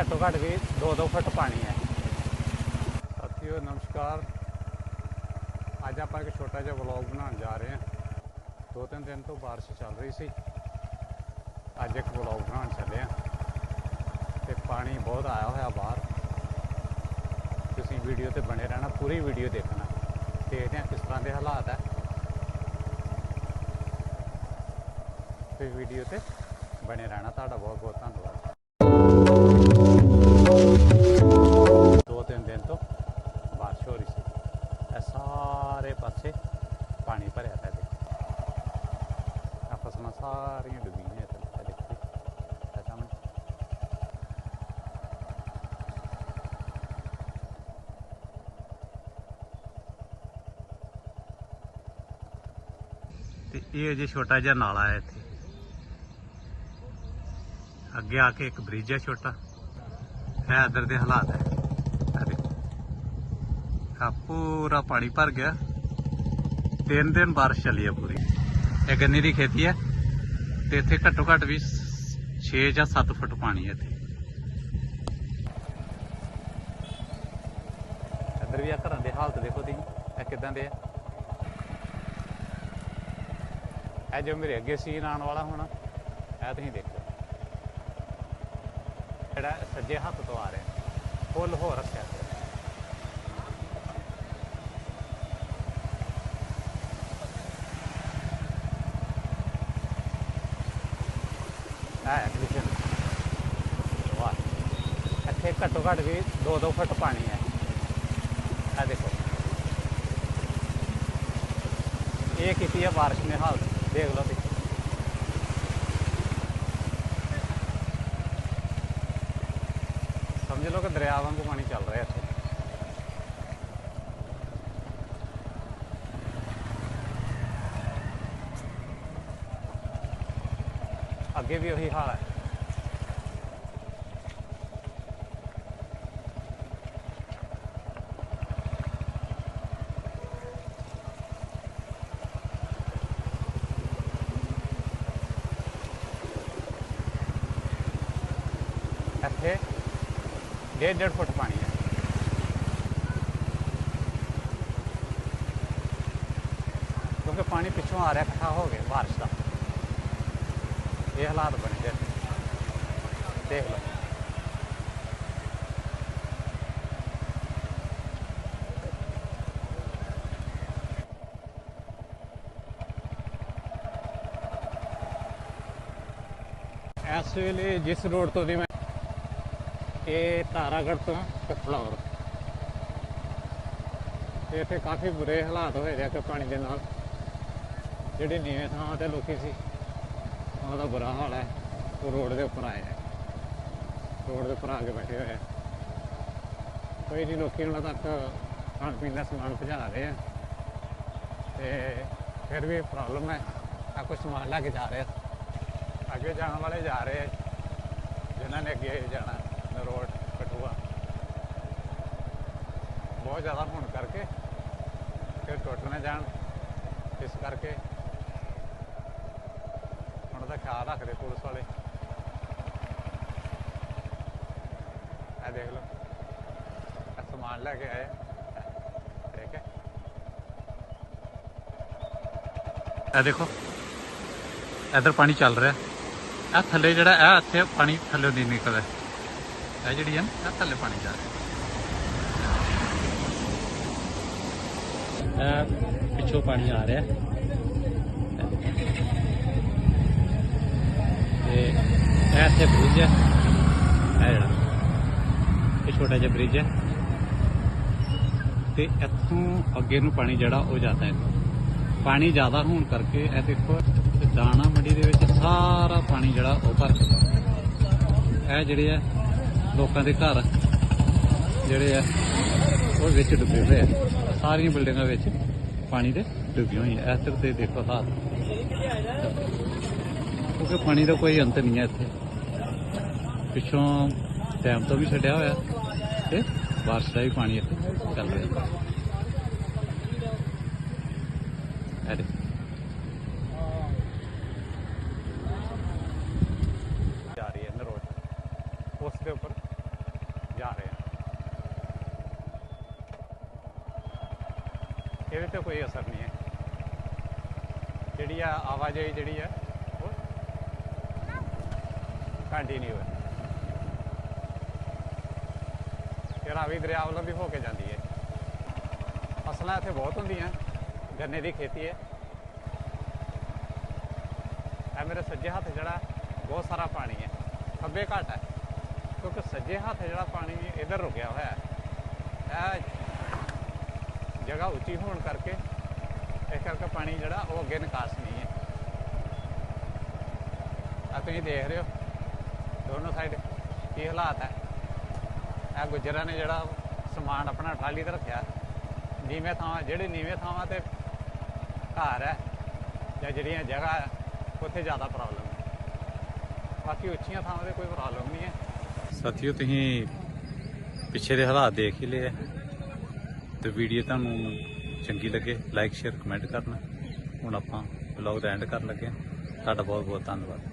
ਘੱਟੋ ਘੱਟ ਵੀ 2-2 ਫੁੱਟ ਪਾਣੀ ਹੈ। ਸਾਥੀਓ, ਨਮਸਕਾਰ। ਅੱਜ ਆਪਾਂ ਇੱਕ ਛੋਟਾ ਜਿਹਾ ਵਲੌਗ ਬਣਾਉਣ ਜਾ ਰਹੇ ਹਾਂ। ਦੋ ਤਿੰਨ ਦਿਨ ਤੋਂ ਬਾਰਿਸ਼ ਚੱਲ ਰਹੀ ਸੀ। ਅੱਜ ਇੱਕ ਵਲੌਗ ਬਣਾਉਣ ਚੱਲੇ ਹਾਂ। ਤੇ ਪਾਣੀ ਬਹੁਤ ਆਇਆ ਹੋਇਆ ਬਾਹਰ। ਤੁਸੀਂ ਵੀਡੀਓ ਤੇ ਬਣੇ ਰਹਿਣਾ, ਪੂਰੀ ਵੀਡੀਓ ਦੇਖਣਾ। ਦੇਖਦੇ ਹਾਂ ਕਿਸ ਤਰ੍ਹਾਂ ਦੇ ਹਾਲਾਤ ਹੈ। ਤੇ ਵੀਡੀਓ ਤੇ ਬਣੇ ਰਹਿਣਾ। ਤੁਹਾਡਾ ਬਹੁਤ ਬਹੁਤ ਧੰਨਵਾਦ। ਦੋ ਤਿੰਨ ਦਿਨ ਤੋਂ ਬਾਰਿਸ਼ ਹੋ ਰਹੀ ਸੀ। ਇਹ ਸਾਰੇ ਪਾਸੇ ਪਾਣੀ ਭਰਿਆ ਪਿਆ ਤੇ ਆ ਫਸਲਾਂ ਸਾਰੀਆਂ ਡੁੱਬੀਆਂ ਇੱਥੇ ਦੇਖੋ ਇਹ ਸਾਹਮਣੇ ਤੇ ਇਹ ਅਜੇ ਛੋਟਾ ਜਿਹਾ ਨਾਲਾ ਹੈ ਇੱਥੇ। ਅੱਗੇ ਆ ਕੇ ਇੱਕ ਬ੍ਰਿਜ ਹੈ ਛੋਟਾ। ਹੈ ਇੱਧਰ ਦੇ ਹਾਲਾਤ ਹੈ। ਆ ਪੂਰਾ ਪਾਣੀ ਭਰ ਗਿਆ। ਤਿੰਨ ਦਿਨ ਬਾਰਿਸ਼ ਚੱਲੀ ਹੈ ਪੂਰੀ। ਇਹ ਗੰਨੇ ਦੀ ਖੇਤੀ ਹੈ ਤੇ ਇੱਥੇ ਘੱਟੋ ਘੱਟ ਵੀ 6 ਜਾਂ 7 ਫੁੱਟ ਪਾਣੀ ਹੈ ਇੱਥੇ। ਇੱਧਰ ਵੀ ਆ ਘਰਾਂ ਦੇ ਹਾਲਤ ਦੇਖੋ ਤੁਸੀਂ। ਇਹ ਕਿਦਾਂ ਦੇ ਆ? ਇਹ ਜੋ ਮੇਰੇ ਅੱਗੇ ਸੀਨ ਆਉਣ ਵਾਲਾ ਹੋਣਾ, ਇਹ ਤੁਸੀਂ ਦੇਖੋ। ਜਿਹੜਾ ਸੱਜੇ ਹੱਥ ਤੋਂ ਆ ਰਿਹਾ ਫੁੱਲ ਹੋ ਰੱਖਿਆ ਤੇ ਹੈ ਐਗਜ਼ੀਬਿਸ਼ਨ ਵਾਹ ਇੱਥੇ ਘੱਟੋ ਘੱਟ ਵੀ 2-2 ਫੁੱਟ ਪਾਣੀ ਹੈ ਇਹ ਦੇਖੋ ਇਹ ਕੀਤੀ ਹੈ ਬਾਰਿਸ਼ ਨੇ ਹਾਲਤ ਦੇਖ ਲਓ ਤੁਸੀਂ ਸਮਝ ਲਓ ਕਿ ਦਰਿਆ ਵਾਂਗੂ ਪਾਣੀ ਚੱਲ ਰਿਹਾ ਇੱਥੇ। ਅੱਗੇ ਵੀ ਉਹੀ ਹਾਲ ਹੈ ਇੱਥੇ ਡੇਢ ਡੇਢ ਫੁੱਟ ਪਾਣੀ ਹੈ। ਕਿਉਂਕਿ ਪਾਣੀ ਪਿੱਛੋਂ ਆ ਰਿਹਾ, ਇਕੱਠਾ ਹੋ ਗਿਆ ਬਾਰਿਸ਼ ਦਾ। ਇਹ ਹਾਲਾਤ ਬਣੇ ਜੇ ਦੇਖ ਲਓ। ਇਸ ਵੇਲੇ ਜਿਸ ਰੋਡ ਤੋਂ ਦੀ ਮੈਂ ਇਹ ਤਾਰਾਗੜ੍ਹ ਤੋਂ ਕਫਲੌਰ ਇੱਥੇ ਕਾਫੀ ਬੁਰੇ ਹਾਲਾਤ ਹੋਏ ਰਿਹਾ ਕਿ ਪਾਣੀ ਦੇ ਨਾਲ। ਜਿਹੜੇ ਨੀਵੇਂ ਥਾਂ ਤੇ ਲੋਕੀ ਸੀ ਉਹਨਾਂ ਦਾ ਬੁਰਾ ਹਾਲ ਹੈ। ਉਹ ਰੋਡ ਦੇ ਉੱਪਰ ਆਏ ਹੈ ਰੋਡ ਦੇ ਉੱਪਰ ਆ ਕੇ ਬੈਠੇ ਹੋਏ ਆ। ਕੋਈ ਨਹੀਂ ਲੋਕੀ ਉਹਨਾਂ ਤੱਕ ਖਾਣ ਪੀਣ ਦਾ ਸਮਾਨ ਪਹੁੰਚਾ ਰਹੇ ਆ। ਤੇ ਫਿਰ ਵੀ ਪ੍ਰੋਬਲਮ ਹੈ। ਆ ਕੁਝ ਸਮਾਨ ਲੈ ਕੇ ਜਾ ਰਹੇ ਆ। ਅੱਗੇ ਜਾਣ ਵਾਲੇ ਜਾ ਰਹੇ ਆ। ਜਿਨ੍ਹਾਂ ਨੇ ਅੱਗੇ ਜਾਣਾ। ਬਹੁਤ ਜ਼ਿਆਦਾ ਹੋਣ ਕਰਕੇ ਫਿਰ ਟੁੱਟ ਨਾ ਜਾਣ। ਇਸ ਕਰਕੇ ਹੁਣ ਦਾ ਖਿਆਲ ਰੱਖਦੇ ਪੁਲਿਸ ਵਾਲੇ। ਆ ਦੇਖ ਲਓ। ਸਮਾਨ ਲੈ ਕੇ ਆਏ ਠੀਕ ਹੈ। ਆ ਦੇਖੋ। ਇਧਰ ਪਾਣੀ ਚੱਲ ਰਿਹਾ। ਇਹ ਥੱਲੇ ਜਿਹੜਾ ਆ ਇੱਥੇ ਪਾਣੀ ਥੱਲੇ ਨਹੀਂ ਨਿਕਲਦਾ ਇਹ ਜਿਹੜੀ ਹੈ ਨਾ ਇਹ ਥੱਲੇ ਪਾਣੀ ਜਾ ਰਿਹਾ। ਪਿੱਛੋਂ ਪਾਣੀ ਆ ਰਿਹਾ। ਤੇ ਇਹ ਇੱਥੇ ਬ੍ਰਿਜ ਹੈ ਇਹ ਜਿਹੜਾ, ਇਹ ਛੋਟਾ ਜਿਹਾ ਬ੍ਰਿਜ ਹੈ ਤੇ ਇੱਥੋਂ ਅੱਗੇ ਨੂੰ ਪਾਣੀ ਜਿਹੜਾ, ਉਹ ਜਾਂਦਾ ਹੈ ਪਾਣੀ ਜ਼ਿਆਦਾ ਹੋਣ ਕਰਕੇ ਇਹ ਦੇਖੋ, ਦਾਣਾ ਮੰਡੀ ਦੇ ਵਿੱਚ ਸਾਰਾ ਪਾਣੀ ਜਿਹੜਾ, ਉਹ ਭਰ ਗਿਆ ਇਹ ਜਿਹੜੇ ਆ, ਲੋਕਾਂ ਦੇ ਘਰ ਜਿਹੜੇ ਆ ਉਹ ਵਿੱਚ ਡੁੱਬੇ ਹੋਏ ਆ। ਸਾਰੀਆਂ ਬਿਲਡਿੰਗਾਂ ਵਿੱਚ ਪਾਣੀ ਦੇ ਡੁੱਬੀਆਂ ਹੋਈਆਂ। ਇਸ ਤਰ੍ਹਾਂ ਦੇਖੋ ਹਾਲ ਕਿਉਂਕਿ ਪਾਣੀ ਦਾ ਕੋਈ ਅੰਤ ਨਹੀਂ ਹੈ ਇੱਥੇ। ਪਿੱਛੋਂ ਡੈਮ ਤੋਂ ਵੀ ਛੱਡਿਆ ਹੋਇਆ ਤੇ ਬਾਰਿਸ਼ ਦਾ ਵੀ ਪਾਣੀ ਇੱਥੇ ਚੱਲ ਰਿਹਾ। ਹੈ ਨਾ ਰੋਡ ਉਸ ਦੇ ਉੱਪਰ ਇਹਦੇ ਤੇ ਕੋਈ ਅਸਰ ਨਹੀਂ ਹੈ। ਜਿਹੜੀ ਆ ਆਵਾਜਾਈ ਜਿਹੜੀ ਆ, ਉਹ ਕੰਟੀਨਿਊ ਹੈ। ਇਹ ਰਾਵੀ ਦਰਿਆ ਵੱਲੋਂ ਵੀ ਹੋ ਕੇ ਜਾਂਦੀ ਹੈ। ਫਸਲਾਂ ਇੱਥੇ ਬਹੁਤ ਹੁੰਦੀਆਂ, ਗੰਨੇ ਦੀ ਖੇਤੀ ਹੈ। ਇਹ ਮੇਰੇ ਸੱਜੇ ਹੱਥ ਜਿਹੜਾ, ਬਹੁਤ ਸਾਰਾ ਪਾਣੀ ਹੈ। ਖੱਬੇ ਘੱਟ ਹੈ, ਕਿਉਂਕਿ ਸੱਜੇ ਹੱਥ ਜਿਹੜਾ ਪਾਣੀ ਇਧਰ ਰੁਕਿਆ ਹੋਇਆ ਹੈ। ਇਹ ਜਗ੍ਹਾ ਉੱਚੀ ਹੋਣ ਕਰਕੇ ਇਸ ਕਰਕੇ ਪਾਣੀ ਜਿਹੜਾ ਉਹ ਅੱਗੇ ਨਿਕਾਸ ਨਹੀਂ ਹੈ। ਆ ਤੁਸੀਂ ਦੇਖ ਰਹੇ ਹੋ, ਦੋਨੋਂ ਸਾਈਡ ਕੀ ਹਾਲਾਤ ਹੈ। ਇਹ ਗੁੱਜਰਾਂ ਨੇ ਜਿਹੜਾ ਸਮਾਨ ਆਪਣਾ ਟਰਾਲੀ ਤੇ ਰੱਖਿਆ। ਨੀਵੇਂ ਥਾਵਾਂ, ਜਿਹੜੇ ਨੀਵੇਂ ਥਾਵਾਂ ਤੇ ਘਰ ਹੈ ਜਾਂ ਜਿਹੜੀਆਂ ਜਗ੍ਹਾ ਹੈ, ਉੱਥੇ ਜ਼ਿਆਦਾ ਪ੍ਰੋਬਲਮ ਹੈ। ਬਾਕੀ ਉੱਚੀਆਂ ਥਾਵਾਂ ਤੇ ਕੋਈ ਪ੍ਰੋਬਲਮ ਨਹੀਂ ਹੈ। ਸਾਥੀਓ, ਤੁਸੀਂ ਪਿੱਛੇ ਦੇ ਹਾਲਾਤ ਦੇਖ ਹੀ ਲਏ ਤੇ ਵੀਡੀਓ ਤੁਹਾਨੂੰ ਚੰਗੀ ਲੱਗੇ ਲਾਈਕ ਸ਼ੇਅਰ ਕਮੈਂਟ ਕਰਨਾ। ਹੁਣ ਆਪਾਂ ਵਲੌਗ ਦਾ ਐਂਡ ਕਰਨ ਲੱਗੇ ਹਾਂ। ਤੁਹਾਡਾ ਬਹੁਤ ਬਹੁਤ ਧੰਨਵਾਦ।